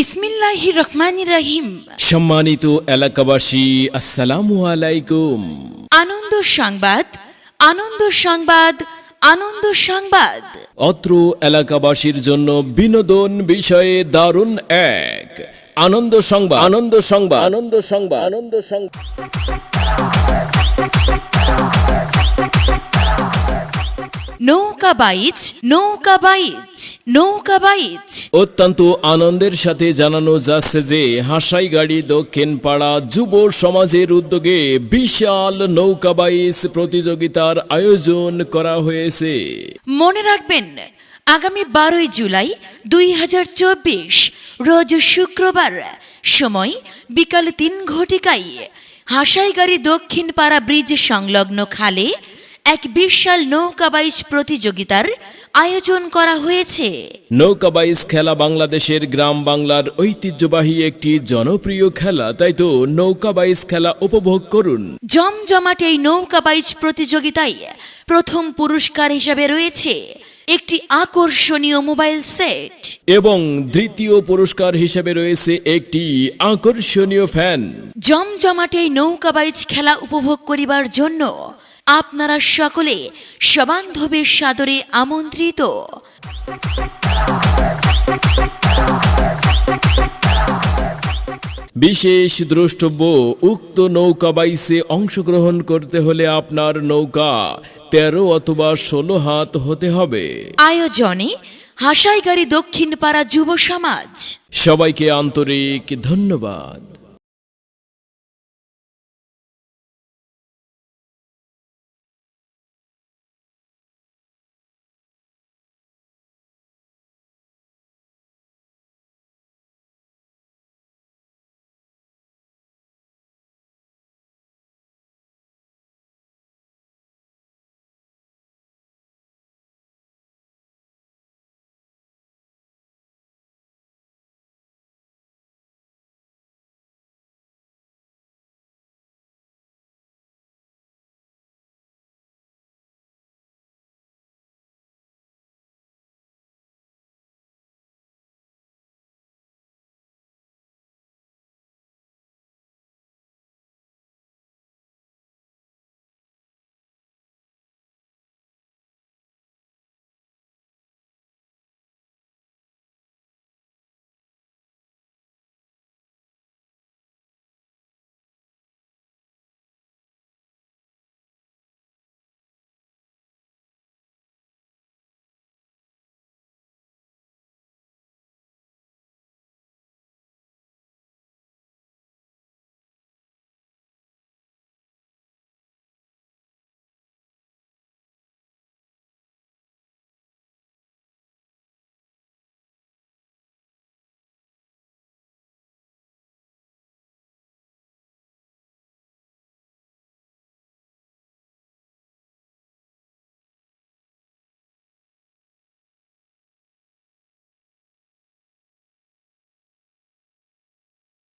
বিসমিল্লাহি রহমান রাহিম। সম্মানিত এলাকাবাসী আসসালামু আলাইকুম। আনন্দ সংবাদ আনন্দ সংবাদ আনন্দ সংবাদ। অত্র এলাকাবাসীর জন্য বিনোদন বিষয়ে দারুণ এক আনন্দ সংবাদ। আনন্দ সংবাদ। আনন্দ সংবাদ। আনন্দ সংবাদ। নৌকা বাইচ নৌকা বাইচ। নৌকা বাইচ অত্যন্ত আনন্দের সাথে জানানো যাচ্ছে যে হাসাই গাড়ি দক্ষিণ পাড়া যুব সমাজের উদ্যোগে বিশাল নৌকাবাইস প্রতিযোগিতার আয়োজন করা হয়েছে। মনে রাখবেন আগামী বারোই জুলাই দুই হাজার চব্বিশ রোজ শুক্রবার সময় বিকাল তিন ঘটিকায় হাসাইগাড়ি দক্ষিণ পাড়া ব্রিজ সংলগ্ন খালে এক বিশাল নৌকাবাইচ প্রতিযোগিতার আয়োজন করা হয়েছে। নৌকাবাইজ খেলা বাংলাদেশের গ্রাম বাংলার ঐতিহ্যবাহী একটি জনপ্রিয় খেলা। তাই তো নৌকাবাইজ খেলা উপভোগ করুন। জমজমাট এই নৌকাবাইচ প্রতিযোগিতায় প্রথম পুরস্কার হিসাবে রয়েছে একটি আকর্ষণীয় মোবাইল সেট। এবং দ্বিতীয় পুরস্কার হিসেবে রয়েছে একটি আকর্ষণীয় ফ্যান। জমজমাট এই নৌকাবাইচ খেলা উপভোগ করিবার জন্য আপনারা সকলে সবান্ধবের সাদরে আমন্ত্রিত। বিশেষ দ্রষ্টব্য উক্ত নৌকাবাইসে অংশগ্রহণ করতে হলে আপনার নৌকা তেরো অথবা ষোলো হাত হতে হবে। আয়োজনে হাসাইগাড়ি দক্ষিণ পাড়া যুব সমাজ। সবাইকে আন্তরিক ধন্যবাদ।